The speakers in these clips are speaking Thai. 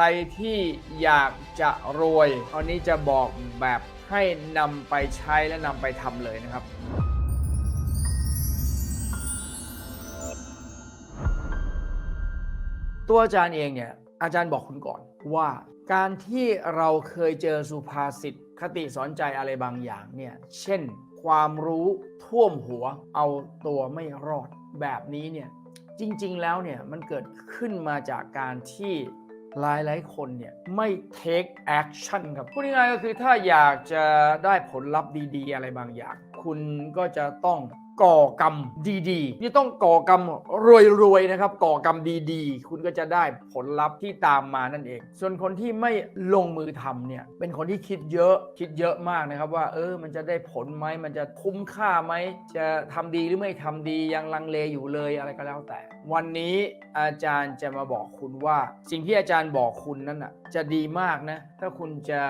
รที่อยากจะรวยอันนี้จะบอกแบบให้นำไปใช้และนำไปทำเลยนะครับ ตัวอาจารย์เองเนี่ยอาจารย์บอกคุณก่อนว่าการที่เราเคยเจอสุภาษิตคติสอนใจอะไรบางอย่างเนี่ยเช่น ความรู้ท่วมหัวเอาตัวไม่รอดแบบนี้เนี่ยจริง ๆ แล้วเนี่ยมันเกิดขึ้นมาจากการที่ หลายหลายคนเนี่ยไม่ take action ครับพูดง่ายๆก็คือถ้าอยากจะได้ผลลัพธ์ดีๆ อะไรบางอย่าง คุณก็จะต้อง ก่อกรรมดีๆ นี่ต้องก่อกรรมรวยๆนะครับ ก่อกรรมดีๆ คุณก็จะได้ผลลัพธ์ที่ตามมานั่นเอง ส่วนคนที่ไม่ลงมือทำเนี่ยเป็นคนที่คิดเยอะคิดเยอะมากนะครับ ว่าเออมันจะได้ผลไหมมันจะคุ้มค่าไหมจะทำดีหรือไม่ทำดียังลังเลอยู่เลยอะไรก็แล้วแต่ วันนี้อาจารย์จะมาบอกคุณว่า สิ่งที่อาจารย์บอกคุณนั้นอะจะดีมากนะถ้าคุณจะ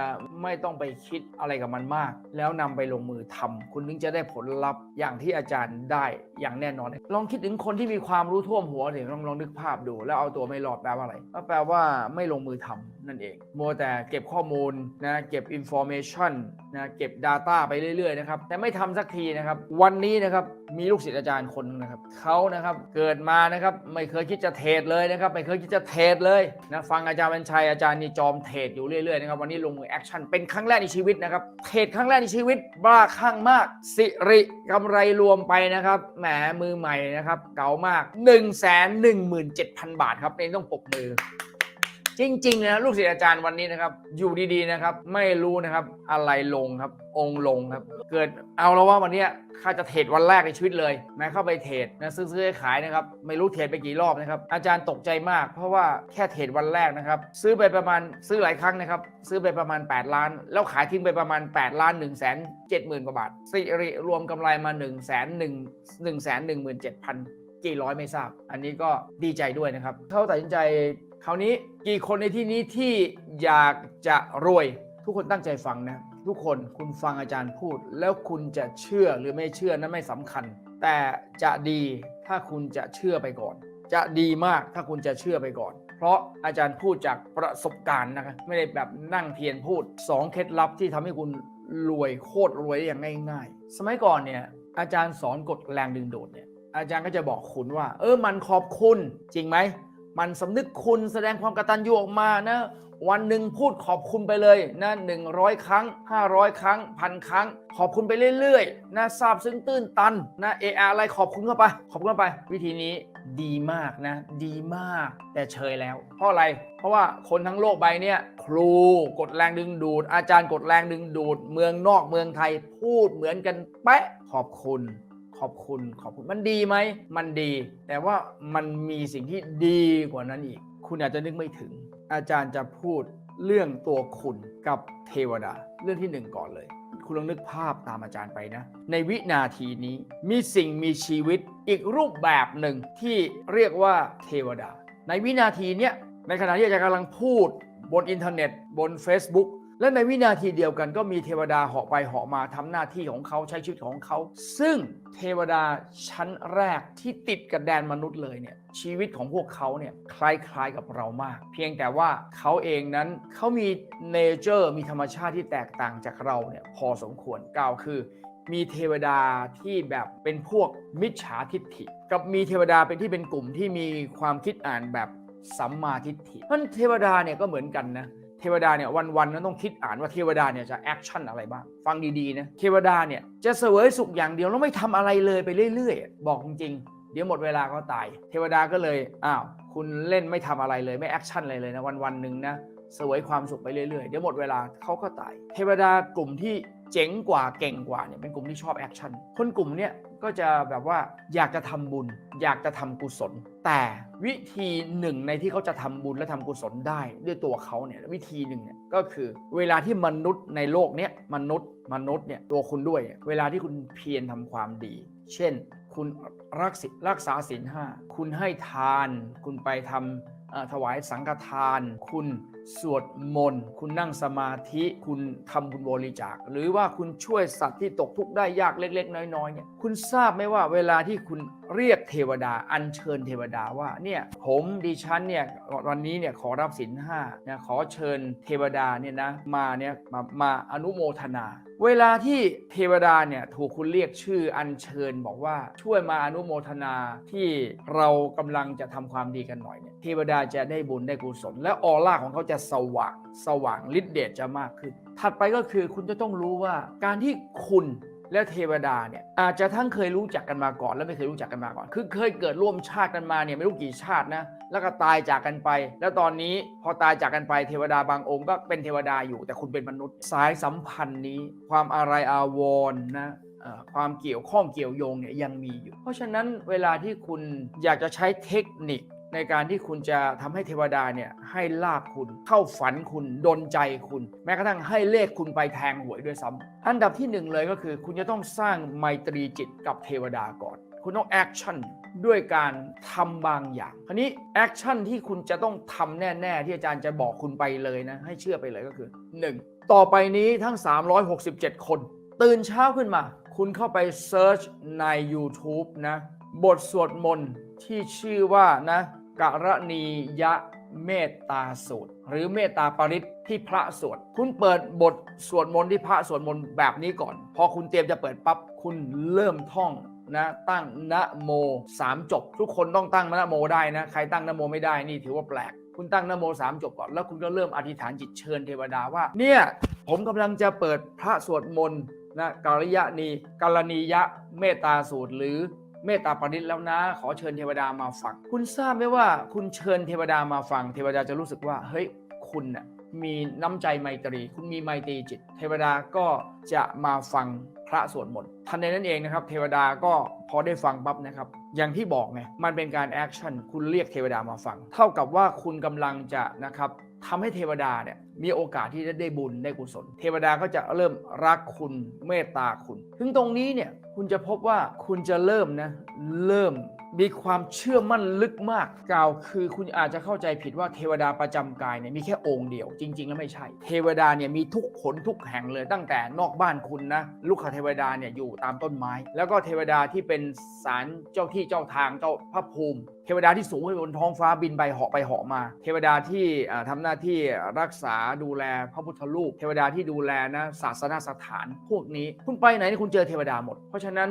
ไม่ต้องไปคิดอะไรกับมันมาก แล้วนำไปลงมือทำคุณถึงจะได้ผลลัพธ์อย่างที่อาจารย์ได้อย่างแน่นอน ลองคิดถึงคนที่มีความรู้ท่วมหัวเดี๋ยวลองลองนึกภาพดู แล้วเอาตัวไม่รอดแปลว่าอะไรก็แปลว่าไม่ลงมือทำนั่นเองมัวแต่เก็บข้อมูลนะเก็บ information นะเก็บ Data ไปเรื่อยๆนะครับแต่ไม่ทำสักทีนะครับ วันนี้นะครับมีลูกศิษย์อาจารย์คนหนึงนะครับเขานะครับเกิดมานะครับไม่เคยคิดจะเทรดเลยนะครับไม่เคยคิดจะเทรดเลยนะฟังอาจารย์บรรชัยอาจารย์นี่จอมเทรดอยู่เรื่อยๆนะครับวันนี้ลงมือแอคชั่นเป็นครั้งแรกในชีวิตนะครับเทรดครั้งแรกในชีวิตบ้าคลั่งมาก สิริกำไรรวมไปนะครับแหมมือใหม่นะครับ เก่ามาก 1 1 7 0 0 0 บาทครับนี่ต้องปกมือ จริงๆนะลูกศิษย์อาจารย์วันนี้นะครับ อยู่ดีๆนะครับ ไม่รู้นะครับอะไรลงครับ องค์ลงครับ เกิดเอาแล้วว่าวันนี้ข้าจะเทรดวันแรกในชีวิตเลยแม้เข้าไปเทรดนะซื้อๆขายนะครับ ไม่รู้เทรดไปกี่รอบนะครับ อาจารย์ตกใจมาก เพราะว่าแค่เทรดวันแรกนะครับ ซื้อไปประมาณซื้อหลายครั้งนะครับ ซื้อไปประมาณ 8 ล้าน แล้วขายทิ้งไปประมาณ 8 ล้าน1 7 0 0 0 0กว่าบาทสิริรวมกำไรมา1 1 1 1 1 1 7 0 0 0กี่ร้อยไม่ทราบ อันนี้ก็ดีใจด้วยนะครับเขาตัดสินใจ คราวนี้กี่คนในที่นี้ที่อยากจะรวย ทุกคนตั้งใจฟังนะ ทุกคนคุณฟังอาจารย์พูด แล้วคุณจะเชื่อหรือไม่เชื่อนั้นไม่สำคัญ แต่จะดีถ้าคุณจะเชื่อไปก่อน จะดีมากถ้าคุณจะเชื่อไปก่อน เพราะอาจารย์พูดจากประสบการณ์นะครับไม่ได้แบบนั่งเทียนพูดสองเคล็ดลับที่ทำให้คุณรวยโคตรรวยอย่างง่ายๆ สมัยก่อนเนี่ยอาจารย์สอนกฎแรงดึงดูดเนี่ยอาจารย์ก็จะบอกคุณว่า เออมันขอบคุณจริงไหม มันสำนึกคุณแสดงความกตัญญูออกมานะ วันหนึ่งพูดขอบคุณไปเลยนะหนึ่งร้อยครั้ง 500 ครั้งพันครั้ง ขอบคุณไปเรื่อยๆนะซาบซึ้งตื้นตันนะเออะไรขอบคุณเข้าไป ขอบคุณเข้าไป วิธีนี้ดีมากนะ ดีมากแต่เชยแล้ว เพราะอะไร เพราะว่าคนทั้งโลกใบเนี้ยครูกดแรงดึงดูด อาจารย์กดแรงดึงดูด เมืองนอกเมืองไทยพูดเหมือนกันเป๊ะขอบคุณ ขอบคุณขอบคุณมันดีไหม มันดี แต่ว่ามันมีสิ่งที่ดีกว่านั้นอีก คุณอาจจะนึกไม่ถึง อาจารย์จะพูดเรื่องตัวคุณกับเทวดา เรื่องที่หนึ่งก่อนเลย คุณลองนึกภาพตามอาจารย์ไปนะ ในวินาทีนี้มีสิ่งมีชีวิตอีกรูปแบบหนึ่งที่เรียกว่าเทวดา ในวินาทีเนี้ยในขณะที่อาจารย์กำลังพูดบนอินเทอร์เน็ต บน Facebook และในวินาทีเดียวกันก็มีเทวดาเหาะไปเหาะมาทำหน้าที่ของเขาใช้ชีวิตของเขา ซึ่งเทวดาชั้นแรกที่ติดกับแดนมนุษย์เลยเนี่ยชีวิตของพวกเขาเนี่ยคล้ายๆกับเรามาก เพียงแต่ว่าเขาเองนั้นเขามีเนเจอร์มีธรรมชาติที่แตกต่างจากเราเนี่ยพอสมควรกล่าวคือ มีเทวดาที่แบบเป็นพวกมิจฉาทิฏฐิ กับมีเทวดาเป็นที่เป็นกลุ่มที่มีความคิดอ่านแบบสัมมาทิฏฐิเพรานเทวดาเนี่ยก็เหมือนกันนะ ทวดาเนี่ยวันๆนั้นต้องคิดอ่านว่าเทวดาเนี่ยจะแอคชั่นอะไรบ้าง ฟังดีๆนะเทวดาเนี่ยจะเสวยสุขอย่างเดียวแล้วไม่ทำอะไรเลยไปเรื่อยๆ บอกจริงๆ เดี๋ยวหมดเวลาก็ตาย เทวดาก็เลยอ้าวคุณเล่นไม่ทำอะไรเลยไม่แอคชั่นอะไรเลยนะวันๆหนึ่งนะเสวยความสุขไปเรื่อยๆ เดี๋ยวหมดเวลาเขาก็ตาย เทวดากลุ่มที่เจ๋งกว่าเก่งกว่าเนี่ยเป็นกลุ่มที่ชอบแอคชั่น คนกลุ่มเนี่ย ก็จะแบบว่าอยากจะทำบุญ อยากจะทำกุศล แต่วิธีหนึ่งในที่เขาจะทำบุญและทำกุศลได้ด้วยตัวเขาเนี่ยวิธีหนึ่งเนี่ยก็คือเวลาที่มนุษย์ในโลกเนี้ยมนุษย์มนุษย์เนี่ยตัวคุณด้วย เวลาที่คุณเพียรทำความดี เช่น คุณรักษรักษาศีลห้าคุณให้ทาน คุณไปทำอ่อถวายสังฆทาน คุณ สวดมนต์คุณนั่งสมาธิคุณทำบุญบริจาค หรือว่าคุณช่วยสัตว์ที่ตกทุกข์ได้ยากเล็ก ๆ น้อยๆเนี่ยคุณทราบไหมว่าเวลาที่คุณเรียกเทวดา อัญเชิญเทวดาว่าเนี่ยผมดิฉันเนี่ยวันนี้เนี่ยขอรับศีลห้านะขอเชิญเทวดาเนี่ยนะมาเนี่ยมามาอนุโมทนา เวลาที่เทวดาเนี่ยถูกคุณเรียกชื่ออัญเชิญบอกว่าช่วยมาอนุโมทนาที่เรากำลังจะทำความดีกันหน่อยเนี่ยเทวดาจะได้บุญได้กุศลและออร่าของเขาจะสว่างสว่างฤทธิเดชจะมากขึ้น ถัดไปก็คือคุณจะต้องรู้ว่าการที่คุณและเทวดาเนี่ยอาจจะทั้งเคยรู้จักกันมาก่อนและไม่เคยรู้จักกันมาก่อน คือเคยเกิดร่วมชาติกันมาเนี่ยไม่รู้กี่ชาตินะ แล้วก็ตายจากกันไป แล้วตอนนี้พอตายจากกันไปเทวดาบางองค์ก็เป็นเทวดาอยู่ แต่คุณเป็นมนุษย์สายสัมพันธ์นี้ ความอะไรอาวรณ์นะความเกี่ยวข้องเกี่ยวโยงเนี่ยยังมีอยู่ เพราะฉะนั้นเวลาที่คุณอยากจะใช้เทคนิค ในการที่คุณจะทำให้เทวดาเนี่ยให้ลาบคุณเข้าฝันคุณดนใจคุณ แม้กระทั่งให้เลขคุณไปแทงหวยด้วยซ้ำอันดับที่หนึ่งเลยก็คือคุณจะต้องสร้างไมตรีจิตกับเทวดาก่อน คุณต้องแอคชั่นด้วยการทำบางอย่างคราวนี้แอคชั่นที่คุณจะต้องทำแน่ ๆ ที่อาจารย์จะบอกคุณไปเลยนะ ให้เชื่อไปเลยก็คือ 1. ต่อไปนี้ทั้ง 367 คน ตื่นเช้าขึ้นมา คุณเข้าไปเซิร์ชใน YouTube นะ บทสวดมนต์ที่ชื่อว่านะ กรณียะเมตตาสูตร หรือเมตตาปริตที่พระสวด คุณเปิดบทสวดมนต์ที่พระสวดมนต์แบบนี้ก่อน พอคุณเตรียมจะเปิดปั๊บคุณเริ่มท่องนะตั้งนะโมสามจบ ทุกคนต้องตั้งนะโมได้นะ ใครตั้งนะโมไม่ได้นี่ถือว่าแปลก คุณตั้งนะโมสามจบก่อนแล้วคุณก็เริ่มอธิษฐานจิตเชิญเทวดาว่า เนี่ย ผมกำลังจะเปิดพระสวดมนต์นะกาลยะนีกาลนียะเมตตาสูตรหรือ เมตตาปณิตแล้วนะ ขอเชิญเทวดามาฟัง คุณทราบไหมว่าคุณเชิญเทวดามาฟัง เทวดาจะรู้สึกว่าเฮ้ยคุณน่ะมีน้ำใจไมตรี คุณมีไมตรีจิต เทวดาก็จะมาฟังพระสวดมนต์ทันในนั้นเองนะครับ เทวดาก็พอได้ฟังปั๊บนะครับ อย่างที่บอกไงมันเป็นการแอคชั่นคุณเรียกเทวดามาฟัง เท่ากับว่าคุณกำลังจะนะครับทำให้เทวดาเนี่ย มีโอกาสที่จะได้บุญได้กุศล เทวดาก็จะเริ่มรักคุณเมตตาคุณ ถึงตรงนี้เนี่ยคุณจะพบว่าคุณจะเริ่มนะเริ่มมีความเชื่อมั่นลึกมากกล่าวคือคุณอาจจะเข้าใจผิดว่าเทวดาประจำกายเนี่ยมีแค่องค์เดียว จริง ๆ แล้วไม่ใช่ เทวดาเนี่ยมีทุกขนทุกแห่งเลยตั้งแต่นอกบ้านคุณนะลูกขเทวดาเนี่ยอยู่ตามต้นไม้ แล้วก็เทวดาที่เป็นศาลเจ้าที่เจ้าทางเจ้าพระภูมิ เทวดาที่สูงขึ้นบนท้องฟ้าบินไปเหาะไปเหาะมา เทวดาที่อ่าทำหน้าที่รักษาดูแลพระพุทธรูป เทวดาที่ดูแลนะศาสนสถานพวกนี้ คุณไปไหนนี่คุณเจอเทวดาหมด เพราะฉะนั้น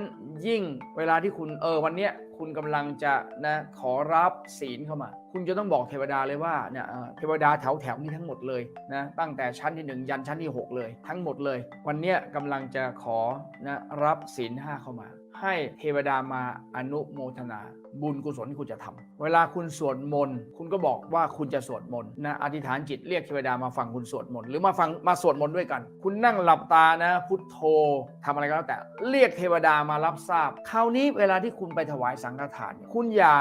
ยิ่งเวลาที่คุณเออวันเนี้ยคุณกำลังจะนะขอรับศีลเข้ามา คุณจะต้องบอกเทวดาเลยว่าเนี่ยเทวดาแถวแถวนี้ทั้งหมดเลยนะตั้งแต่ชั้นที่หนึ่งยันชั้นที่หกเลยทั้งหมดเลย วันเนี้ยกำลังจะขอนะรับศีลห้าเข้ามา ให้เทวดามาอนุโมทนา บุญกุศลที่คุณจะทำเวลาคุณสวดมนต์คุณก็บอกว่าคุณจะสวดมนต์นะอธิษฐานจิตเรียกเทวดามาฟังคุณสวดมนต์หรือมาฟังมาสวดมนต์ด้วยกัน คุณนั่งหลับตานะ พุทโธทำอะไรก็แล้วแต่ เรียกเทวดามารับทราบ คราวนี้เวลาที่คุณไปถวายสังฆทาน คุณอย่า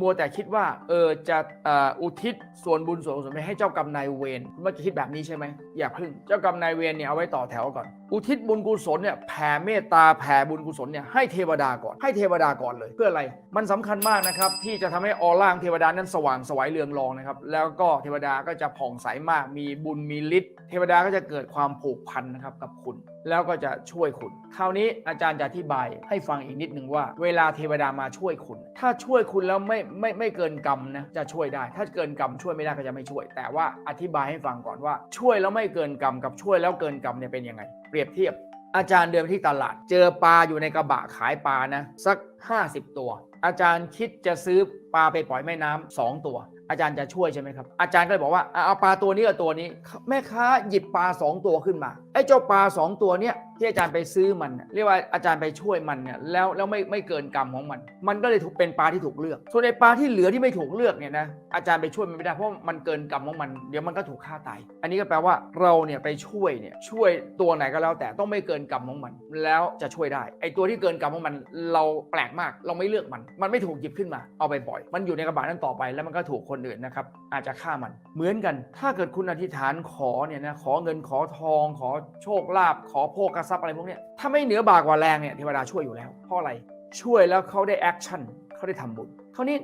มัวแต่คิดว่าเออจะอ,อ,อุทิศส่วนบุญส่วนกุศลไปให้เจ้ากรรมนายเวรคุณว่าจะคิดแบบนี้ใช่ไหมอย่าพึ่งเจ้ากรรมนายเวรเนี่ยเอาไว้ต่อแถวก่อน อุทิศบุญกุศลเนี่ยแผ่เมตตาแผ่บุญกุศลเนี่ยให้เทวดาก่อนให้เทวดาก่อนเลยเพื่ออะไรมันสำคัญมากนะครับ ที่จะทำให้ออร่างเทวดานั้นสว่างสวยเรืองรองนะครับ แล้วก็เทวดาก็จะผ่องใสมาก มีบุญมีฤทธิ์เทวดาก็จะเกิดความผูกพันนะครับกับคุณ แล้วก็จะช่วยคุณคราวนี้อาจารย์จะอธิบายให้ฟังอีกนิดหนึ่งว่า เวลาเทวดามาช่วยคุณ ถ้าช่วยคุณแล้วไม่ไม่ไม่เกินกรรมนะจะช่วยได้ ถ้าเกินกรรมช่วยไม่ได้ก็จะไม่ช่วย แต่ว่าอธิบายให้ฟังก่อนว่า ช่วยแล้วไม่เกินกรรมกับช่วยแล้วเกินกรรมเนี่ยเป็นยังไง เปรียบเทียบอาจารย์เดินที่ตลาด เจอปลาอยู่ในกระบะขายปลานะสัก50 ตัว อาจารย์คิดจะซื้อปลาไปปล่อยแม่น้ำสองตัว อาจารย์จะช่วยใช่ไหมครับ อาจารย์ก็เลยบอกว่าเอาปลาตัวนี้กับตัวนี้ แม่ค้าหยิบปลาสองตัวขึ้นมาไอ้เจ้าปลาสองตัวเนี้ยที่อาจารย์ไปซื้อมัน เรียกว่าอาจารย์ไปช่วยมันเนี่ยแล้วแล้วไม่ไม่เกินกรรมของมัน มันก็เลยถูกเป็นปลาที่ถูกเลือก ส่วนไอ้ปลาที่เหลือที่ไม่ถูกเลือกเนี่ยนะอาจารย์ไปช่วยมันไม่ได้เพราะมันเกินกรรมของมัน เดี๋ยวมันก็ถูกฆ่าตายอันนี้ก็แปลว่าเราเนี่ยไปช่วยเนี่ยช่วยตัวไหนก็แล้วแต่ต้องไม่เกินกรรมของมัน แล้วจะช่วยได้ไอ้ตัวที่เกินกรรมของมัน เราแปลกมาก เราไม่เลือกมัน มันไม่ถูกหยิบขึ้นมา เอาไปปล่อย มันอยู่ในกระบะนั้นต่อไป แล้วมันก็ถูกคนอื่นนะครับ อาจจะฆ่ามัน เหมือนกัน ถ้าเกิดคุณอธิษฐานขอเนี่ยนะ ขอเงิน ขอทอง ขอโชคลาภ ขอโภคทรัพย์อะไรพวกนี้ถ้าไม่เหนือบากว่าแรงเนี่ยเทวดาช่วยอยู่แล้ว เพราะอะไร ช่วยแล้วเขาได้แอคชั่นเขาได้ทำบุญคราวนี้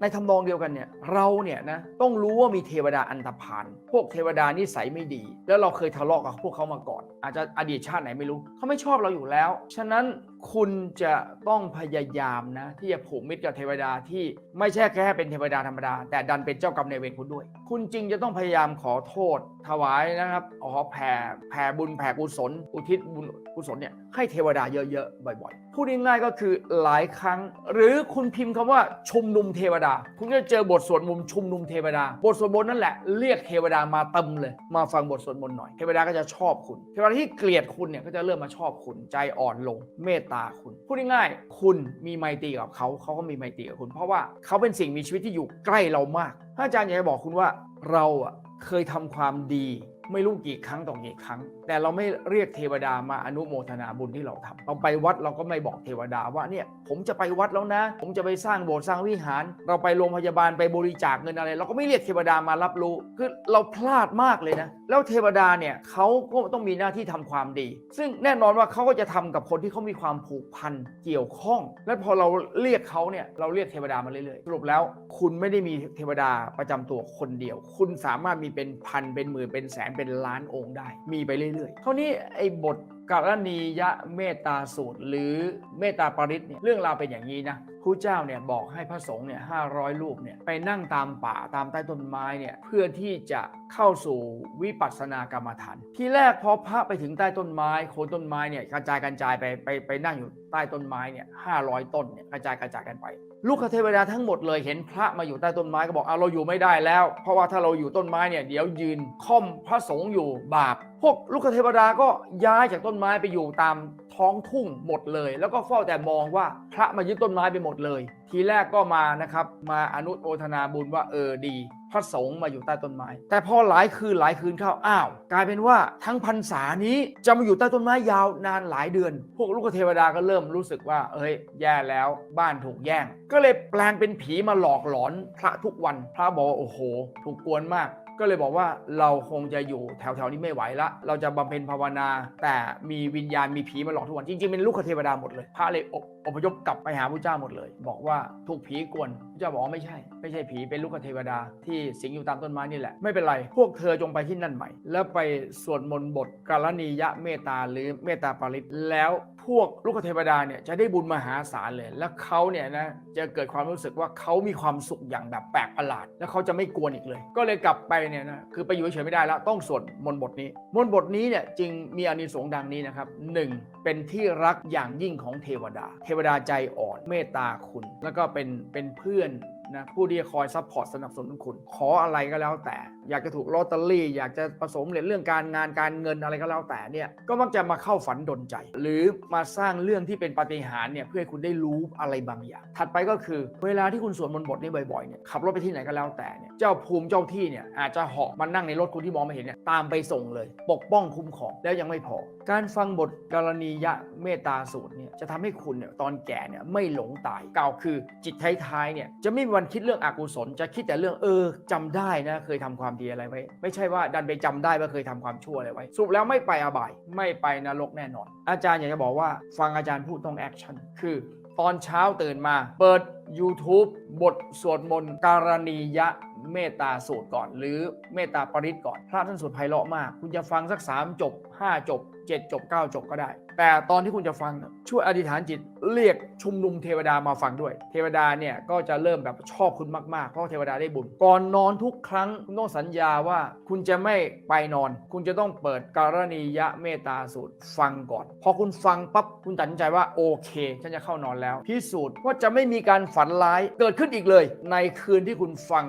ในทำนองเดียวกันเนี่ยเราเนี่ยนะต้องรู้ว่ามีเทวดาอันธพาลพวกเทวดานิสัยไม่ดี แล้วเราเคยทะเลาะกับพวกเขามาก่อน อาจจะอดีตชาติไหนไม่รู้เขาไม่ชอบเราอยู่แล้ว ฉะนั้น คุณจะต้องพยายามนะ ที่จะผูกมิตรกับเทวดาที่ไม่ใช่แค่เป็นเทวดาธรรมดา แต่ดันเป็นเจ้ากรรมนายเวรคุณด้วย คุณจริงจะต้องพยายามขอโทษ ถวายนะครับอ๋อแผ่แผ่บุญแผ่กุศล อุทิศบุญกุศลเนี่ยให้เทวดาเยอะๆบ่อยๆพูดง่ายๆก็คือหลายครั้ง หรือคุณพิมพ์คำว่าชุมนุมเทวดา คุณจะเจอบทสวดมนต์ชุมนุมเทวดา บทสวดมนต์นั่นแหละเรียกเทวดามาเต็มเลย มาฟังบทสวดมนต์หน่อยเทวดาก็จะชอบคุณ เทวดาที่เกลียดคุณเนี่ยก็จะเริ่มมาชอบคุณใจอ่อนลงเมตตาคุณ พูดง่ายๆคุณมีไมตรีกับเขาเขาก็มีไมตรีกับคุณ เพราะว่าเขาเป็นสิ่งมีชีวิตที่อยู่ใกล้เรามากถ้าอาจารย์อยากจะบอกคุณว่าเราอะเคยทำความดี ไม่รู้กี่ครั้งต่อกี่ครั้ง แต่เราไม่เรียกเทวดามาอนุโมทนาบุญที่เราทำเราไปวัดเราก็ไม่บอกเทวดาว่าเนี่ยผมจะไปวัดแล้วนะ ผมจะไปสร้างโบสถ์สร้างวิหาร เราไปโรงพยาบาลไปบริจาคเงินอะไร เราก็ไม่เรียกเทวดามารับรู้คือเราพลาดมากเลยนะ แล้วเทวดาเนี่ยเขาก็ต้องมีหน้าที่ทำความดี ซึ่งแน่นอนว่าเขาก็จะทำกับคนที่เขามีความผูกพันเกี่ยวข้อง และพอเราเรียกเขาเนี่ยเราเรียกเทวดามาเรื่อยๆสรุปแล้ว คุณไม่ได้มีเทวดาประจำตัวคนเดียว คุณสามารถมีเป็นพันเป็นหมื่นเป็นแสนเป็นล้านองค์ได้ มีไปเรื่อยๆเท่านี้ไอ้บทกรณียะเมตตาสูตร หรือเมตตาปริตเนี่ยเรื่องราวเป็นอย่างนี้นะ ครูเจ้าเนี่ยบอกให้พระสงฆ์เนี่ยห้าร้อยรูปเนี่ยไปนั่งตามป่าตามใต้ต้นไม้เนี่ยเพื่อที่จะเข้าสู่วิปัสสนากรรมฐาน ที่แรกพอพระไปถึงใต้ต้นไม้โคนต้นไม้เนี่ยกระจายกันจายไปไปไปนั่งอยู่ใต้ต้นไม้เนี่ยห้าร้อยต้นเนี่ยกระจายกระจายกันไป ลูกคเทวดาทั้งหมดเลยเห็นพระมาอยู่ใต้ต้นไม้ก็บอกเอาเราอยู่ไม่ได้แล้ว เพราะว่าถ้าเราอยู่ต้นไม้เนี่ยเดี๋ยวยืนค่อมพระสงฆ์อยู่บาป พวกลูกคเทวดาก็ย้ายจากต้นไม้ไปอยู่ตาม ท้องทุ่งหมดเลย แล้วก็เฝ้าแต่มองว่าพระมายึดต้นไม้ไปหมดเลย ทีแรกก็มานะครับ มาอนุโมทนาบุญว่าเออดีพระสงฆ์มาอยู่ใต้ต้นไม้ แต่พอหลายคืนหลายคืนเข้าอ้าว กลายเป็นว่าทั้งพรรษานี้จะมาอยู่ใต้ต้นไม้ยาวนานหลายเดือน พวกลูกเทวดาก็เริ่มรู้สึกว่า เอ้ย แย่แล้วบ้านถูกแย่ง ก็เลยแปลงเป็นผีมาหลอกหลอนพระทุกวัน พระบอกว่าโอ้โห ถูกกวนมาก ก็เลยบอกว่าเราคงจะอยู่แถวๆนี้ไม่ไหวละ เราจะบำเพ็ญภาวนา แต่มีวิญญาณมีผีมาหลอกทุกวัน จริงๆเป็นลูกเทวดาหมดเลย พระเลยออพยพกลับไปหาพระเจ้าหมดเลย บอกว่าถูกผีกวนพระเจ้าบอกไม่ใช่ ไม่ใช่ผีเป็นลูกเทวดาที่สิงอยู่ตามต้นไม้นี่แหละ ไม่เป็นไร พวกเธอจงไปที่นั่นใหม่ แล้วไปสวดมนต์บทกาลนียะเมตตาหรือเมตตาปาริตแล้ว วกลูกเทวดาเนี่ยจะได้บุญมหาศาลเลย แล้วเขาเนี่ยนะจะเกิดความรู้สึกว่าเขามีความสุขอย่างแบบแปลกประหลาด แล้วเขาจะไม่กวนอีกเลย ก็เลยกลับไปเนี่ยนะคือไปอยู่เฉยไม่ได้แล้วต้องสวดมนต์บทนี้ มนต์บทนี้เนี่ยจึงมีอานิสงส์ดังนี้นะครับหนึ่งเป็นที่รักอย่างยิ่งของเทวดา เทวดาใจอ่อนเมตตาคุณ แล้วก็เป็นเป็นเพื่อนนะผู้ที่คอยซัพพอร์ตสนับสนุนคุณ ขออะไรก็แล้วแต่อยากจะถูกลอตเตอรี่ อยากจะประสบผสำเร็จเรื่องการงานการเงินอะไรก็แล้วแต่เนี่ยก็มักจะมาเข้าฝันดนใจ หรือมาสร้างเรื่องที่เป็นปาฏิหาริย์เนี่ยเพื่อให้คุณได้รู้อะไรบางอย่าง ถัดไปก็คือเวลาที่คุณสวดมนต์บทนี้บ่อยๆเนี่ยขับรถไปที่ไหนก็แล้วแต่เนี่ยเจ้าภูมิเจ้าที่เนี่ยอาจจะเหาะมานั่งในรถคุณที่มองไม่เห็นเนี่ยตามไปส่งเลย ปกป้องคุ้มครองแล้วยังไม่พอ การฟังบทกรณียะเมตตาสูตรเนี่ยจะทำให้คุณเนี่ยตอนแก่เนี่ยไม่หลงตายก่าวคือจิตท้ายๆเนี่ยจะไม่มีวันคิดเรื่องอกุศลจะคิดแต่เรื่องเออจำได้นะเคยทำความดีอะไรไว้ ไม่ใช่ว่าดันไปจำได้ว่าเคยทำความชั่วอะไรไว้ สุปแล้วไม่ไปอบาย ไม่ไปนรกแน่นอน อาจารย์อยากจะบอกว่าฟังอาจารย์พูดต้องแอคชั่นคือ ตอนเช้าตื่นมา เปิด YouTube บทสวดมนต์การณียะเมตตาสูตรก่อน หรือเมตตาปริตก่อน พระท่านสวดไพเราะมาก คุณจะฟังสัก3จบ 5 จบ 7 จบ 9 จบก็ได้ แต่ตอนที่คุณจะฟังช่วยอธิษฐานจิตเรียกชุมนุมเทวดามาฟังด้วย เทวดาเนี่ยก็จะเริ่มแบบชอบคุณมากๆ เพราะเทวดาได้บุญ ก่อนนอนทุกครั้งคุณต้องสัญญาว่า คุณจะไม่ไปนอน คุณจะต้องเปิดการณียะเมตตาสูตรฟังก่อน พอคุณฟังปั๊บคุณตัดสินใจว่าโอเค ฉันจะเข้านอนแล้ว พิสูจน์ว่าจะไม่มีการฝันร้ายเกิดขึ้นอีกเลย ในคืนที่คุณฟัง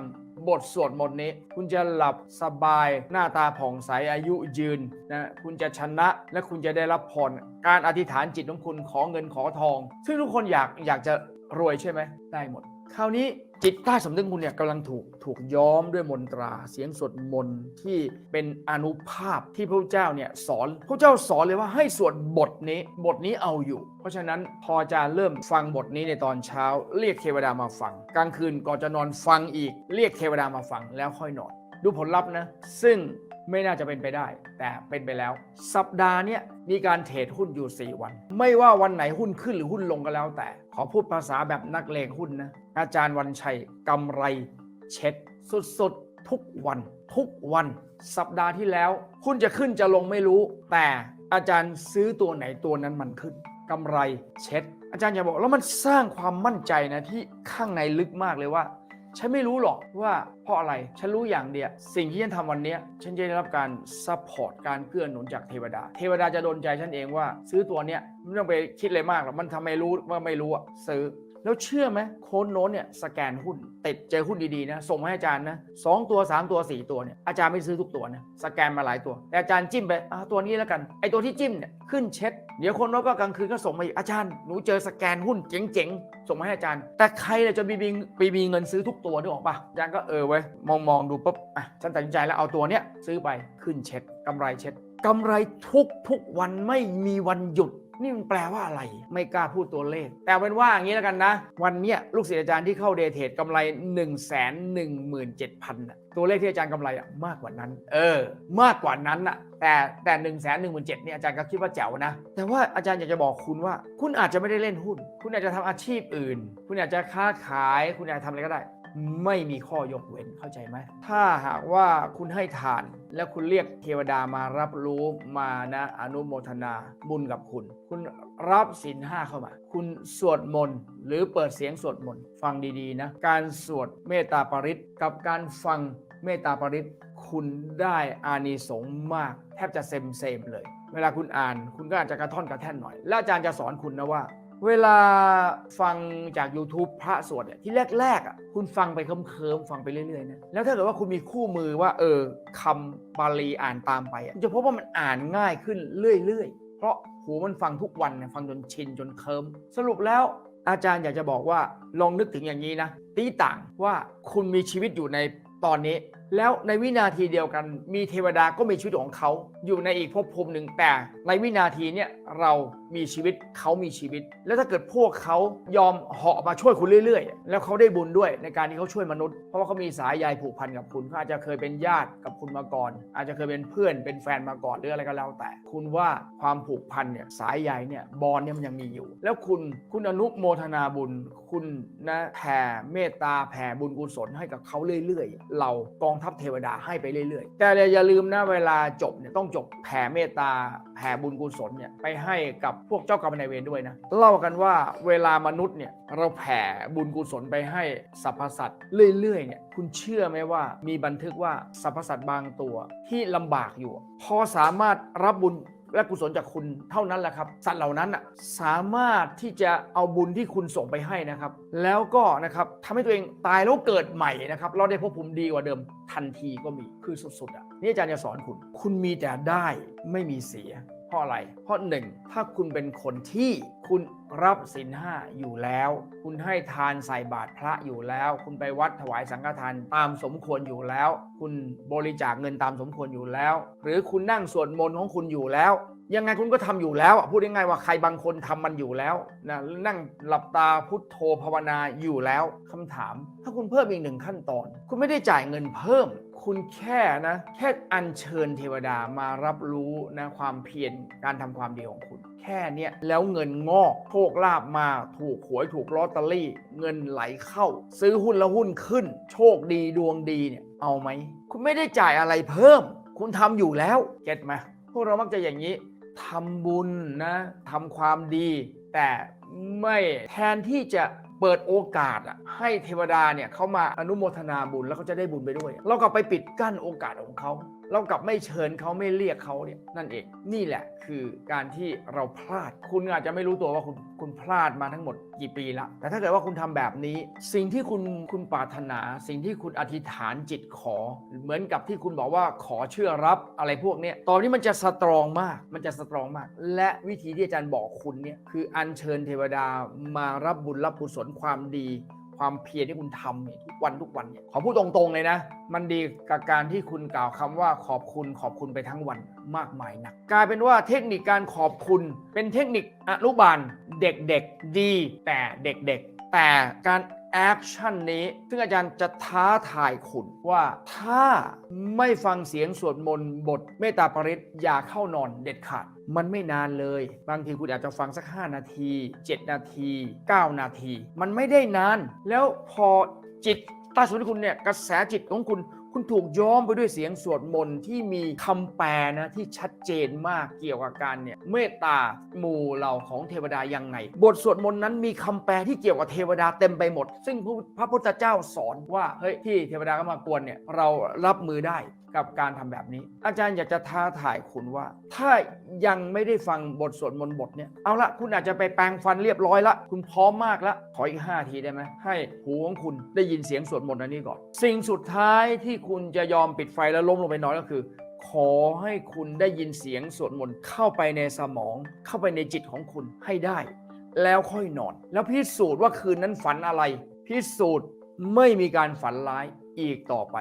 บทสวดมนต์นี้ คุณจะหลับสบายหน้าตาผ่องใสอายุยืนนะคุณจะชนะและคุณจะได้รับพรการอธิษฐานจิตของคุณขอเงินขอทอง ซึ่งทุกคนอยากอยากจะรวยใช่ไหมได้หมด คราวนี้ จิตใต้สำนึกคุณเนี่ยกำลังถูกถูกย้อมด้วยมนตราเสียงสวดมนต์ที่เป็นอนุภาพที่พระเจ้าเนี่ยสอนพระเจ้าสอนเลยว่าให้สวดบทนี้บทนี้เอาอยู่ เพราะฉะนั้นพอจะเริ่มฟังบทนี้ในตอนเช้า เรียกเทวดามาฟัง กลางคืนก่อนจะนอนฟังอีก เรียกเทวดามาฟังแล้วค่อยนอนดูผลลัพธ์นะ ซึ่งไม่น่าจะเป็นไปได้ แต่เป็นไปแล้ว สัปดาห์นี้มีการเทรดหุ้นอยู่ 4 วัน ไม่ว่าวันไหนหุ้นขึ้นหรือหุ้นลงก็แล้วแต่ ขอพูดภาษาแบบนักเลงหุ้นนะ อาจารย์วันชัยกำไรเช็ดสุดๆ ทุกวัน ทุกวัน สัปดาห์ที่แล้ว คุณจะขึ้นจะลงไม่รู้ แต่อาจารย์ซื้อตัวไหนตัวนั้นมันขึ้นกำไรเช็ด อาจารย์อย่าบอกแล้วมันสร้างความมั่นใจนะที่ข้างในลึกมากเลยว่า ฉันไม่รู้หรอกว่าเพราะอะไร ฉันรู้อย่างเดียว สิ่งที่ฉันทำวันนี้ฉันจะได้รับการซัพพอร์ตการเกื้อหนุนจากเทวดา เทวดาจะโดนใจฉันเองว่า ซื้อตัวเนี้ยไม่ต้องไปคิดอะไรมากหรอกมันทำไมรู้ว่าไม่รู้อะซื้อ แล้วเชื่อไหมโค้ดโน้นเนี่ยสแกนหุ้นติดเจอหุ้นดีๆนะส่งมาให้อาจารย์นะสองตัว 3 ตัว 4 ตัวเนี่ยอาจารย์ไม่ซื้อทุกตัวนะสแกนมาหลายตัวแต่อาจารย์จิ้มไปอะตัวนี้แล้วกันไอตัวที่จิ้มเนี่ยขึ้นเช็ด เดี๋ยวคนโน้นก็กลางคืนก็ส่งมาอีกอาจารย์หนูเจอสแกนหุ้นเจ๋งๆส่งมาให้อาจารย์ แต่ใครเลยจะมีมีมีมีเงินซื้อทุกตัวนึกออกปะอาจารย์ก็เออเว้ยมองมองดูปุ๊บอะฉันตัดสินใจแล้วเอาตัวเนี้ยซื้อไปขึ้นเช็ดกำไรเช็ดกำไรทุกทุกวันไม่มีวันหยุด นี่มันแปลว่าอะไร ไม่กล้าพูดตัวเลข แต่เป็นว่าอย่างนี้แล้วกันนะ วันนี้ลูกศิษย์อาจารย์ที่เข้าเดย์เทรดกำไร 1 1 7 0 0 0นะตัวเลขที่อาจารย์กำไรอะมากกว่านั้น เออ มากกว่านั้นอะแต่แต่1 1 7 0 0 0เนี่ยอาจารย์ก็คิดว่าแจ๋วนะ แต่ว่าอาจารย์อยากจะบอกคุณว่า คุณอาจจะไม่ได้เล่นหุ้น คุณอาจจะทำอาชีพอื่น คุณอาจจะค้าขาย คุณอาจจะทำอะไรก็ได้ ไม่มีข้อยกเว้นเข้าใจไหมถ้าหากว่าคุณให้ทาน แล้วคุณเรียกเทวดามารับรู้มานะอนุโมทนาบุญกับคุณ คุณรับศีลห้าเข้ามา คุณสวดมนต์หรือเปิดเสียงสวดมนต์ฟังดีๆนะ การสวดเมตตาปริตกับการฟังเมตตาปริตคุณได้อานิสงส์มาก แทบจะเซมเซมๆเลย เวลาคุณอ่าน คุณก็อาจจะกระท่อนกระแท่นหน่อย แล้วอาจารย์จะสอนคุณนะว่า เวลาฟังจาก YouTube พระสวดเนี่ยที่แรกๆอะคุณฟังไปเคิมๆฟังไปเรื่อยๆนะแล้วถ้าเกิดว่าคุณมีคู่มือว่า เออคำบาลีอ่านตามไปอะจะพบว่ามันอ่านง่ายขึ้นเรื่อยๆ เพราะหูมันฟังทุกวันเนี่ยฟังจนชินจนเคิมสรุปแล้วอาจารย์อยากจะบอกว่าลองนึกถึงอย่างนี้นะตีต่างว่าคุณมีชีวิตอยู่ในตอนนี้ แล้วในวินาทีเดียวกัน มีเทวดาก็มีชีวิตของเขา อยู่ในอีกภพภูมิหนึ่งแต่ ในวินาทีเนี่ยเรามีชีวิตเขามีชีวิต แล้วถ้าเกิดพวกเขายอมเหาะมาช่วยคุณเรื่อยๆ แล้วเขาได้บุญด้วยในการที่เขาช่วยมนุษย์ เพราะว่าเขามีสายใยผูกพันกับคุณเขาอาจจะเคยเป็นญาติกับคุณมาก่อน อาจจะเคยเป็นเพื่อนเป็นแฟนมาก่อนหรืออะไรก็แล้วแต่ คุณว่าความผูกพันเนี่ยสายใยเนี่ยบอลเนี่ยมันยังมีอยู่ แล้วคุณคุณอนุโมทนาบุญ คุณนะแผ่เมตตาแผ่บุญกุศลให้กับเขาเรื่อย ๆ เรากองทัพเทวดาให้ไปเรื่อยๆ แต่อย่าลืมนะเวลาจบเนี่ยต้องจบแผ่เมตตาแผ่บุญกุศลเนี่ยไปให้กับพวกเจ้ากรรมนายเวรด้วยนะเล่ากันว่าเวลามนุษย์เนี่ยเราแผ่บุญกุศลไปให้สรรพสัตว์เรื่อยๆเนี่ยคุณเชื่อไหมว่ามีบันทึกว่าสรรพสัตว์บางตัวที่ลำบากอยู่ พอสามารถรับบุญ และกุศลจากคุณเท่านั้นแหละครับ สัตว์เหล่านั้นอะสามารถที่จะเอาบุญที่คุณส่งไปให้นะครับ แล้วก็นะครับทำให้ตัวเองตายแล้วเกิดใหม่นะครับเราได้พบภูมิดีกว่าเดิมทันทีก็มีคือสุดๆอะนี่อาจารย์จะสอนคุณ คุณมีแต่ได้ไม่มีเสีย ราะอะไร เพราะหนึ่งถ้าคุณเป็นคนที่คุณรับศีลห้าอยู่แล้ว คุณให้ทานใส่บาตรพระอยู่แล้ว คุณไปวัดถวายสังฆทานตามสมควรอยู่แล้ว คุณบริจาคเงินตามสมควรอยู่แล้ว หรือคุณนั่งสวดมนต์ของคุณอยู่แล้วยังไงคุณก็ทำอยู่แล้วพูดง่ายๆว่าใครบางคนทำมันอยู่แล้วนะนั่งหลับตาพุทโธภาวนาอยู่แล้วคำถาม ถ้าคุณเพิ่มอีกหนึ่งขั้นตอน คุณไม่ได้จ่ายเงินเพิ่ม คุณแค่นะแค่อัญเชิญเทวดามารับรู้นะความเพียรการทำความดีของคุณ แค่เนี้ยแล้วเงินงอกโชคลาภมาถูกหวยถูกลอตเตอรี่ เงินไหลเข้า ซื้อหุ้นแล้วหุ้นขึ้น โชคดีดวงดีเนี่ยเอาไหม คุณไม่ได้จ่ายอะไรเพิ่ม คุณทำอยู่แล้วเก็ตไหมพวกเรามักจะอย่างนี้ทำบุญนะทำความดี แต่ไม่แทนที่จะ เปิดโอกาสอะให้เทวดาเนี่ยเขามาอนุโมทนาบุญแล้วเขาจะได้บุญไปด้วย เรากลับไปปิดกั้นโอกาสของเขา เรากลับไม่เชิญเขาไม่เรียกเขาเนี่ยนั่นเองนี่แหละคือการที่เราพลาด คุณอาจจะไม่รู้ตัวว่าคุณคุณพลาดมาทั้งหมดกี่ปีละแต่ถ้าเกิดว่าคุณทำแบบนี้ สิ่งที่คุณคุณปรารถนา สิ่งที่คุณอธิษฐานจิตขอ เหมือนกับที่คุณบอกว่าขอเชื่อรับอะไรพวกนี้ตอนนี้มันจะสตรองมาก มันจะสตรองมาก และวิธีที่อาจารย์บอกคุณเนี่ยคืออัญเชิญเทวดามารับบุญรับกุศลความดี ความเพียรที่คุณทำเนี่ยทุกวันทุกวันเนี่ยขอพูดตรงๆเลยนะ มันดีกับการที่คุณกล่าวคำว่าขอบคุณขอบคุณไปทั้งวันมากมายนักกลายเป็นว่าเทคนิคการขอบคุณ เป็นเทคนิคอนุบาลเด็กๆดี แต่เด็กๆ แต่การ แอคชั่นนี้ ซึ่งอาจารย์จะท้าทายคุณว่าถ้าไม่ฟังเสียงสวดมนต์บทเมตตาปริศอย่าเข้านอนเด็ดขาด มันไม่นานเลย บางทีคุณอาจจะฟังสัก 5 นาที 7 นาที 9 นาที มันไม่ได้นาน แล้วพอจิตใต้สำนึกคุณเนี่ยกระแสจิตของคุณ คุณถูกย้อมไปด้วยเสียงสวดมนต์ที่มีคำแปลนะที่ชัดเจนมากเกี่ยวกับการเนี่ยเมตตาหมู่เหล่าของเทวดายังไง บทสวดมนต์นั้นมีคำแปลที่เกี่ยวกับเทวดาเต็มไปหมด ซึ่งพระพุทธเจ้าสอนว่าเฮ้ยที่เทวดาก็มากวนเนี่ยเรารับมือได้ กับการทำแบบนี้ อาจารย์อยากจะท้าทายคุณว่า ถ้ายังไม่ได้ฟังบทสวดมนต์บทเนี่ยเอาละคุณอาจจะไปแปรงฟันเรียบร้อยละ คุณพร้อมมากละขออีก5ทีได้ไหมให้หูของคุณได้ยินเสียงสวดมนต์อันนี้ก่อน สิ่งสุดท้ายที่คุณจะยอมปิดไฟแล้วล้มลงไปนอนก็คือ ขอให้คุณได้ยินเสียงสวดมนต์เข้าไปในสมอง เข้าไปในจิตของคุณให้ได้ แล้วค่อยนอน แล้วพิสูจน์ว่าคืนนั้นฝันอะไร พิสูจน์ไม่มีการฝันร้ายอีกต่อไป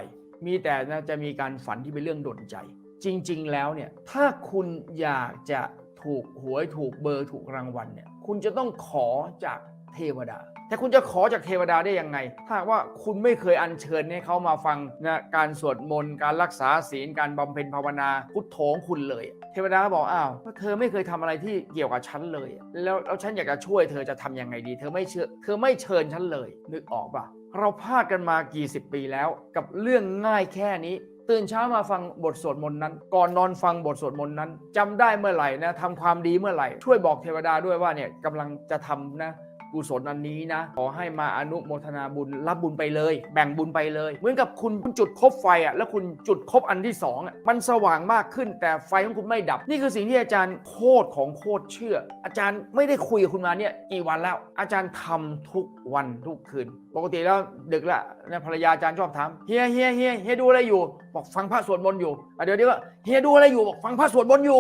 มีแต่นะจะมีการฝันที่เป็นเรื่องดนใจ จริง ๆ แล้วเนี่ยถ้าคุณอยากจะถูกหวยถูกเบอร์ถูกรางวัลเนี่ยคุณจะต้องขอจากเทวดา แต่คุณจะขอจากเทวดาได้ยังไง ถ้าว่าคุณไม่เคยอัญเชิญให้เขามาฟังนะการสวดมนต์การรักษาศีลการบำเพ็ญภาวนาพุทโธของคุณเลย เทวดาก็บอกอ้าวเธอไม่เคยทำอะไรที่เกี่ยวกับฉันเลย แล้วแล้วฉันอยากจะช่วยเธอจะทำยังไงดี เธอไม่เชื่อเธอไม่เชิญฉันเลย นึกออกปะเราพลาดกันมากี่สิบปีแล้ว กับเรื่องง่ายแค่นี้ตื่นเช้ามาฟังบทสวดมนต์นั้น ก่อนนอนฟังบทสวดมนต์นั้นจำได้เมื่อไหร่นะทำความดีเมื่อไหร่ ช่วยบอกเทวดาด้วยว่าเนี่ยกำลังจะทำนะ กุศลอันนี้นะ ขอให้มาอนุโมทนาบุญรับบุญไปเลย แบ่งบุญไปเลย เหมือนกับคุณคุณจุดคบไฟอะแล้วคุณจุดคบอันที่สองอะมันสว่างมากขึ้น แต่ไฟของคุณไม่ดับ นี่คือสิ่งที่อาจารย์โคตรของโคตรเชื่อ อาจารย์ไม่ได้คุยกับคุณมาเนี่ยกี่วันแล้ว อาจารย์ทำทุกวันทุกคืน ปกติแล้วดึกละนะภรรยาอาจารย์ชอบถามเฮียเฮียเฮียเฮียดูอะไรอยู่ บอกฟังพระสวดมนต์อยู่เดี๋ยวเดี๋ยวก็เฮียดูอะไรอยู่บอกฟังพระสวดมนต์อยู่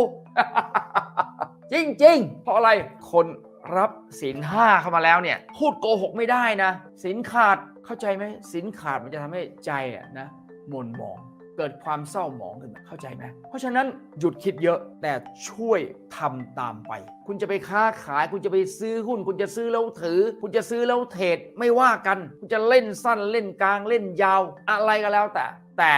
จริงๆเพราะอะไรคน รับศีลห้าเข้ามาแล้วเนี่ยพูดโกหกไม่ได้นะศีลขาดเข้าใจไหมศีลขาดมันจะทำให้ใจอะนะหม่นหมองเกิดความเศร้าหมองขึ้นเข้าใจไหมเพราะฉะนั้นหยุดคิดเยอะแต่ช่วยทำตามไป คุณจะไปค้าขาย คุณจะไปซื้อหุ้น คุณจะซื้อแล้วถือ คุณจะซื้อแล้วเทรดไม่ว่ากัน คุณจะเล่นสั้นเล่นกลางเล่นยาว อะไรก็แล้วแต่ แต่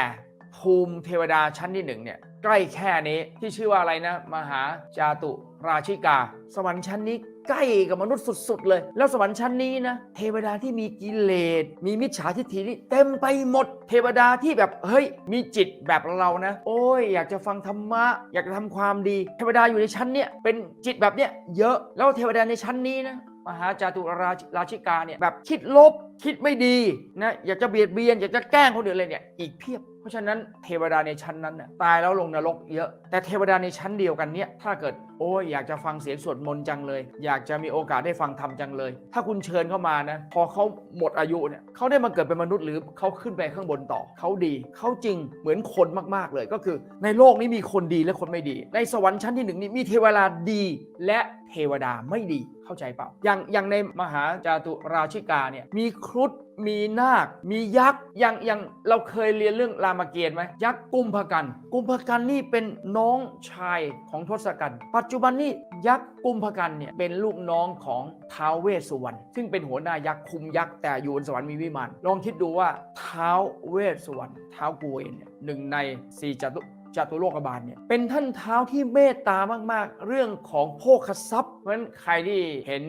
ภูมิเทวดาชั้นที่หนึ่งเนี่ยใกล้แค่นี้ที่ชื่อว่าอะไรนะ มหาจาตุราชิกา สวรรค์ชั้นนี้ ใกล้กับมนุษย์สุด ๆ เลย แล้วสวรรค์ชั้นนี้นะเทวดาที่มีกิเลสมีมิจฉาทิฏฐินี่เต็มไปหมด เทวดาที่แบบเฮ้ย มีจิตแบบเรานะ โอ้ย อยากจะฟังธรรมะ อยากจะทำความดี เทวดาอยู่ในชั้นเนี้ยเป็นจิตแบบเนี้ยเยอะแล้วเทวดาในชั้นนี้นะมหาจาตุราชราชิกาเนี่ยแบบคิดลบคิดไม่ดีนะอยากจะเบียดเบียนอยากจะแกล้งคนอื่นเลยเนี่ยอีกเพียบ เพราะฉะนั้นเทวดาในชั้นนั้นน่ะตายแล้วลงนรกเยอะ แต่เทวดาในชั้นเดียวกันเนี่ยถ้าเกิดโอ้ยอยากจะฟังเสียงสวดมนต์จังเลย อยากจะมีโอกาสได้ฟังธรรมจังเลย ถ้าคุณเชิญเข้ามานะพอเขาหมดอายุเนี่ยเขาได้มาเกิดเป็นมนุษย์หรือเขาขึ้นไปข้างบนต่อเขาดีเขาจริงเหมือนคนมากๆเลยก็คือ ในโลกนี้มีคนดีและคนไม่ดี ในสวรรค์ชั้นที่หนึ่งนี้มีเทวดาดี และเทวดาไม่ดีเข้าใจเปล่าอย่างอย่างในมหาจาตุราชิกาเนี่ยมีครุฑ มีนาค มียักษ์ อย่างอย่างเราเคยเรียนเรื่องรามเกียรติ์ไหมยักษ์กุมภกัน กุมภกันนี่เป็นน้องชายของทศกัณฐ์ ปัจจุบันนี่ยักษ์กุมภกันเนี่ยเป็นลูกน้องของท้าวเวสสุวรรณ ซึ่งเป็นหัวหน้ายักษ์คุมยักษ์แต่อยู่บนสวรรค์มีวิมาน ลองคิดดูว่าท้าวเวสสุวรรณท้าวกุเวนเนี่ยหนึ่งในสี่จตุจตุโลกบาลเนี่ยเป็นท่านเท้าที่เมตตามาก ๆ เรื่องของโภคทรัพย์ เพราะฉะนั้นใครที่เห็น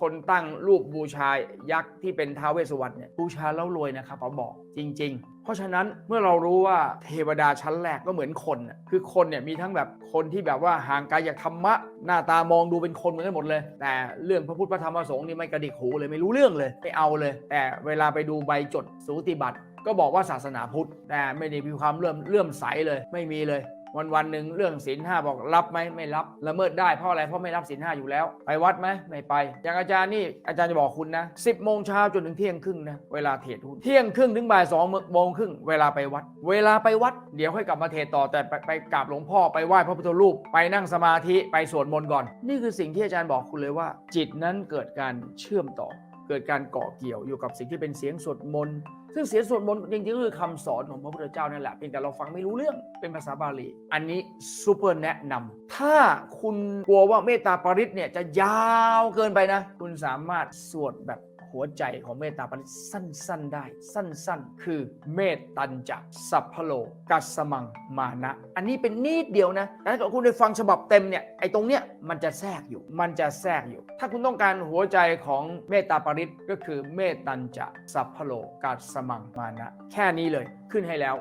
คนตั้งรูปบูชายักษ์ที่เป็นท้าวเวสสุวรรณเนี่ยบูชาแล้วรวยนะครับเขาบอกจริง ๆ เพราะฉะนั้นเมื่อเรารู้ว่าเทวดาชั้นแรกก็เหมือนคน คือคนเนี่ยมีทั้งแบบคนที่แบบว่าห่างไกลจากธรรมะ หน้าตามองดูเป็นคนเหมือนกันหมดเลย แต่เรื่องพระพุทธพระธรรมพระสงฆ์นี่ไม่กระดิกหูเลยไม่รู้เรื่องเลยไม่เอาเลย แต่เวลาไปดูใบจดสูติบัตรก็บอกว่าศาสนาพุทธแต่ไม่ได้มีความเลื่อมเลื่อมใสเลยไม่มีเลย วันวันหนึ่งเรื่องศีลห้าบอกรับไหมไม่รับละเมิดได้เพราะอะไรเพราะไม่รับศีลห้าอยู่แล้ว ไปวัดไหมไม่ไป อย่างอาจารย์นี่อาจารย์จะบอกคุณนะ10โมงเช้าจนถึงเที่ยงครึ่งนะเวลาเทศหุ้นเที่ยงครึ่งถึงบ่ายสองโมงครึ่งเวลาไปวัด เวลาไปวัด เดี๋ยวค่อยกลับมาเทศต่อแต่ไปไปกราบหลวงพ่อไปไหว้พระพุทธรูปไปนั่งสมาธิไปสวดมนต์ก่อน นี่คือสิ่งที่อาจารย์บอกคุณเลยว่า จิตนั้นเกิดการเชื่อมต่อ เกิดการเกาะเกี่ยวอยู่กับสิ่งที่เป็นเสียงสวดมนต์ ซึ่งเสียงสวดมนต์จริงๆก็คือคำสอนของพระพุทธเจ้านั่นแหละเพียงแต่เราฟังไม่รู้เรื่องเป็นภาษาบาลี อันนี้ซูเปอร์แนะนำถ้าคุณกลัวว่าเมตตาปริศเนี่ยจะยาวเกินไปนะ คุณสามารถสวดแบบ หัวใจของเมตตาปริสั้นๆได้ สั้นๆ คือเมตตัญจะสัพพโลกัสมังมานะ อันนี้เป็นนิดเดียวนะแต่ถ้าคุณได้ฟังฉบับเต็มเนี่ยไอ้ตรงเนี้ยมันจะแทรกอยู่ มันจะแทรกอยู่ ถ้าคุณต้องการหัวใจของเมตตาปริตก็คือเมตตัญจะสัพพโลกัสสมังมานะ แค่นี้เลยขึ้นให้แล้ว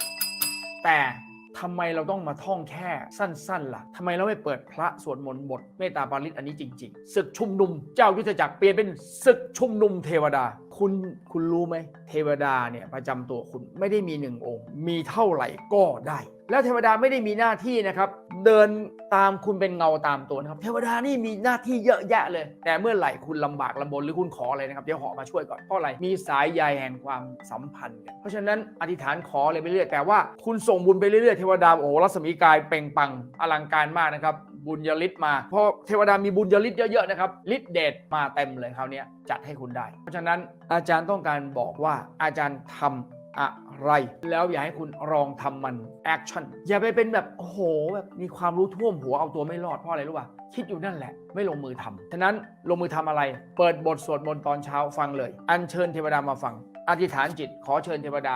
แต่ ทำไมเราต้องมาท่องแค่สั้นๆล่ะทำไมเราไม่เปิดพระสวดมนต์บทเมตตาปาริตอันนี้จริงๆศึกชุมนุม เจ้ายุทธจักรเปลี่ยนเป็นศึกชุมนุมเทวดา คุณคุณรู้ไหมเทวดาเนี่ยประจำตัวคุณไม่ได้มีหนึ่งองค์ มีเท่าไหร่ก็ได้ แล้วเทวดาไม่ได้มีหน้าที่นะครับ เดินตามคุณเป็นเงาตามตัวนะครับ เทวดานี่มีหน้าที่เยอะแยะเลย แต่เมื่อไหร่คุณลำบากลำบนหรือคุณขออะไรนะครับเดี๋ยวเหาะมาช่วยก่อนเพราะอะไรมีสายใยแห่งความสัมพันธ์กันเพราะฉะนั้นอธิษฐานขอเลยไปเรื่อยแต่ว่าคุณส่งบุญไปเรื่อยๆเทวดาโอ้รัศมีกายเป่งปังอลังการมากนะครับบุญยฤทธิ์มาเพราะเทวดามีบุญยฤทธิ์เยอะๆนะครับฤทธิ์เดชมาเต็มเลยคราวนี้จัดให้คุณได้ เพราะฉะนั้นอาจารย์ต้องการบอกว่าอาจารย์ทำอะ แล้วอย่าให้คุณลองทำมันแอคชั่นอย่าไปเป็นแบบโอ้โหแบบมีความรู้ท่วมหัวเอาตัวไม่รอดเพราะอะไรรู้ป่ะคิดอยู่นั่นแหละไม่ลงมือทำฉะนั้นลงมือทำอะไร เปิดบทสวดมนต์ตอนเช้าฟังเลย อัญเชิญเทวดามาฟัง อธิษฐานจิตขอเชิญเทวดา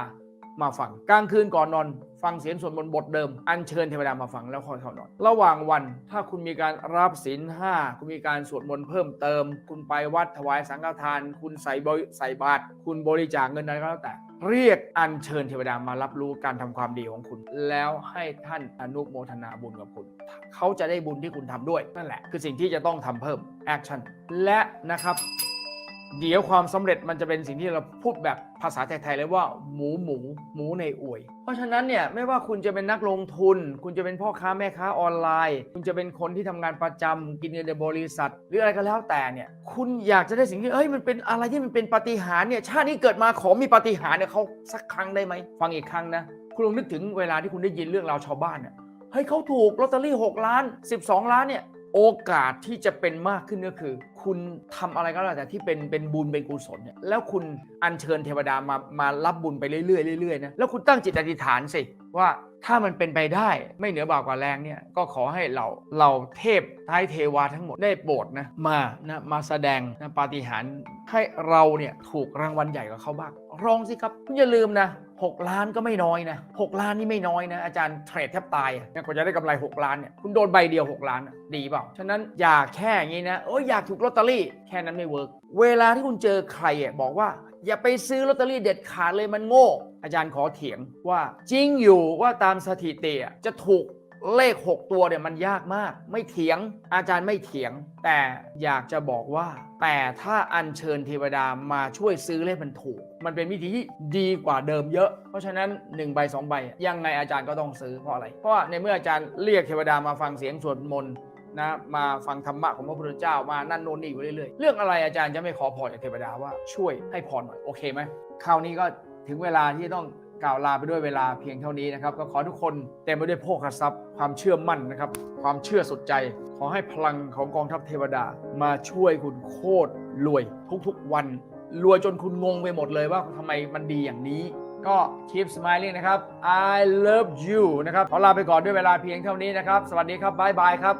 มาฟังกลางคืนก่อนนอน ฟังเสียงสวดมนต์บทเดิม อัญเชิญเทวดามาฟังแล้วค่อยเข้านอน ระหว่างวันถ้าคุณมีการรับศีลห้าคุณมีการสวดมนต์เพิ่มเติม คุณไปวัดถวายสังฆทาน คุณใส่บริใส่บาตรคุณบริจาคเงินอะไรก็แล้วแต่ เรียกอัญเชิญเทวดามารับรู้การทำความดีของคุณ แล้วให้ท่านอนุโมทนาบุญกับคุณ เขาจะได้บุญที่คุณทำด้วย นั่นแหละ คือสิ่งที่จะต้องทำเพิ่มแอคชั่นและนะครับ เดี๋ยวความสำเร็จมันจะเป็นสิ่งที่เราพูดแบบภาษาไทยๆเลยว่า หมูหมู หมูในอวย เพราะฉะนั้นเนี่ยไม่ว่าคุณจะเป็นนักลงทุน คุณจะเป็นพ่อค้าแม่ค้าออนไลน์ คุณจะเป็นคนที่ทำงานประจำกินเงินในบริษัท หรืออะไรก็แล้วแต่เนี่ยคุณอยากจะได้สิ่งที่เอ้ยมันเป็นอะไรที่มันเป็นปาฏิหาริย์เนี่ยชาตินี้เกิดมาขอมีปาฏิหาริย์เนี่ยเขาสักครั้งได้ไหมฟังอีกครั้งนะคุณลองนึกถึงเวลาที่คุณได้ยินเรื่องราวชาวบ้านเนี่ยเฮ้ยเขาถูกลอตเตอรี่ 6 ล้าน 12 ล้านเนี่ยโอกาสที่จะเป็นมากขึ้นก็คือ คุณทำอะไรก็แล้วแต่ที่เป็นเป็นบุญเป็นกุศลเนี่ยแล้วคุณอัญเชิญเทวดามามารับบุญไปเรื่อยๆเรื่อยๆนะแล้วคุณตั้งจิตอธิษฐานสิว่าถ้ามันเป็นไปได้ไม่เหนือบ่ากว่าแรงเนี่ยก็ขอให้เราเราเทพท้ายเทวาทั้งหมดได้โปรดนะมานะมาแสดงนะปาฏิหาริย์ให้เราเนี่ยถูกรางวัลใหญ่กว่าเขาบ้างลองสิครับคุณอย่าลืมนะ6ล้านก็ไม่น้อยนะ6ล้านนี่ไม่น้อยนะ อาจารย์เทรดแทบตายอะเนี่ยกว่าจะได้กำไร 6 ล้านเนี่ยคุณโดนใบเดียว 6 ล้านดีเปล่า ฉะนั้นอย่าแค่อย่างนี้นะโอ้ยอยากถูกลอตเตอรี่แค่นั้นไม่เวิร์กเวลาที่คุณเจอใครบอกว่า อย่าไปซื้อลอตเตอรี่เด็ดขาดเลยมันโง่ อาจารย์ขอเถียงว่าจริงอยู่ว่าตามสถิติจะถูกเลข 6 ตัวเนี่ยมันยากมาก ไม่เถียง อาจารย์ไม่เถียง แต่อยากจะบอกว่า แต่ถ้าอัญเชิญเทวดามาช่วยซื้อเลขมันถูก มันเป็นวิธีที่ดีกว่าเดิมเยอะ เพราะฉะนั้น1ใบ2ใบยังไงอาจารย์ก็ต้องซื้อเพราะอะไร เพราะในเมื่ออาจารย์เรียกเทวดามาฟังเสียงสวดมนต์ นะมาฟังธรรมะของพระพุทธเจ้ามานั่นโน่นนี่อยู่เรื่อยๆ เรื่องอะไรอาจารย์จะไม่ขอพรจากเทวดาว่าช่วยให้พรหน่อยโอเคไหมคราวนี้ก็ถึงเวลาที่ต้องกล่าวลาไปด้วยเวลาเพียงเท่านี้นะครับ ก็ขอทุกคนเต็มไปด้วยโภคทรัพย์ ความเชื่อมั่นนะครับ ความเชื่อสุดใจ ขอให้พลังของกองทัพเทวดา มาช่วยคุณโคตรรวยทุกๆวันรวยจนคุณงงไปหมดเลยว่าทำไมมันดีอย่างนี้ ก็ keep smiling นะครับ I love you นะครับขอลาไปก่อนด้วยเวลาเพียงเท่านี้นะครับ สวัสดีครับบายบายครับ